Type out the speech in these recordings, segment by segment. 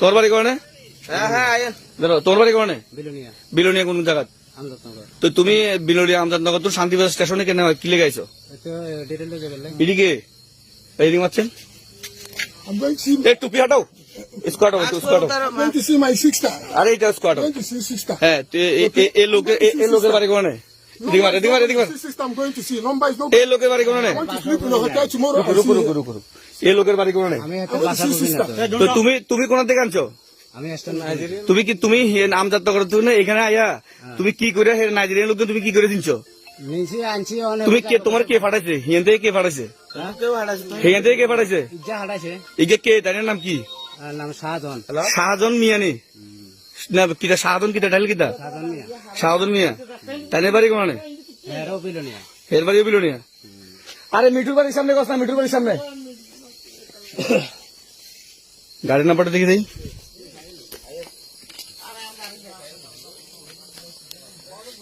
তোর বাড়ি কোনে হ্যাঁ হ্যাঁ তোর বাড়ি কোনে বিলুনিয়া। কোন জায়গা তো তুমি বিলোনিয়া আমদাদনগর তো শান্তিবাজার স্টেশনে কেন কি লেগাইছো এদিকে এইদিকে মারছেন? টুপি হাটাও। স্কোয়াড হবে. আরে এটা স্কোয়াড sister. হ্যাঁ এ লোকের বাড়ি কোনে is লোকের বাড়ি কোনে রুকু লোকের বাড়ি কোনে. তো তুমি তুমি কোন থেকে আনছো? আমি একটা নাইজেরিয়ান তুমি কি তুমি আমজাদ করতে না এখানে আয়া? তুমি কি করে হে নাইজেরিয়ান লোককে তুমি কি করে দিনছো নিচে আনছি অনেক তুমি কে তোমার কে ফাটাইছে? হিয়ান থেকে কে ফাটাইছে? হিয়ান থেকে কে ফাটাইছে? ইগে কে তার নাম কি? নাম শাহজাহান। শাহজন মিয়ানি। না কিটা শাহজন কিটা টাইল কিটা শাহজন মিয়া। তাই বাড়ি কোনে এর বাড়িও বিলোনিয়া আরে মিঠুর বাড়ির সামনে না মিঠুর বাড়ির সামনে। গাড়ির নাম্বারটা দেখে দেই।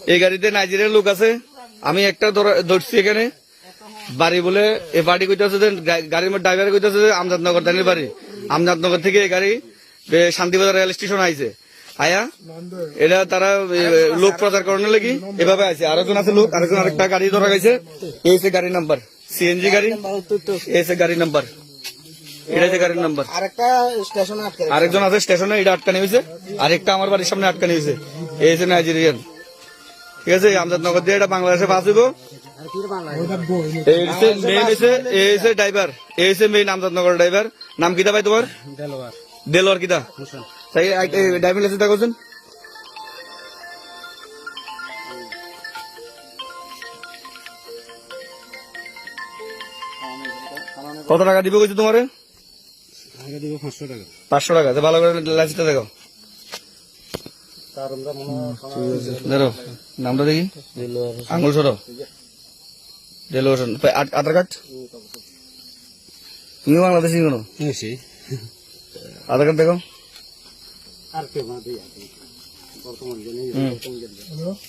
এই গাড়িতে নাইজেরিয়ার লোক আছে। আমি একটা ধরা- ধরছি এখানে। বাড়ি বলে এ বাড়ি কইতেছে যে গাড়ির মধ্যে ড্রাইভার কইতেছে যে আমজাদনগর দানির বাড়ি। আমজাদনগর থেকে এই গাড়ি শান্তিবাজার রেল স্টেশন আইছে। আয়া? এটা তারা লোক প্রচার করানোর লাগি? এভাবে আছে। আরেকজন আছে লোক আরেকজন আরেকটা গাড়ি ধরা গেছে। এই হচ্ছে গাড়ি? নাম্বার সিএনজি গাড়ি এই হচ্ছে গাড়ি নাম্বার এটা গাড়ির নাম্বার আরেকটা স্টেশন আটকে আরেকজন আছে স্টেশনে এটা আটকানি হয়েছে। আরেকটা আমার বাড়ির সামনে আটকানি হয়েছে। এই হচ্ছে নাইজেরিয়ান ঠিক আছে আমজাদনগর দিয়ে এটা বাংলাদেশে এই ড্রাইভার এই মেইন আমজাদনগর ড্রাইভার নাম কিতা ভাই তোমার? দেলোয়ার। কিতা ড্রাইভিং লাইসেন্স করছেন? কত টাকা দিবে কইছো তোমারে? পাঁচশো টাকা। তো ভালো করে লাইসেন্সটা দেখো। দেখো নামটা দেখি। আঙুল সরো। আ- আধার কার্ড? তুমি বাংলাদেশি কোনো? হয় আধার কার্ড দেখো।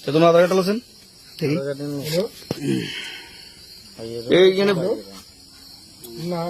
তোমার আধার কার্ড Hello? এইখানে Nah,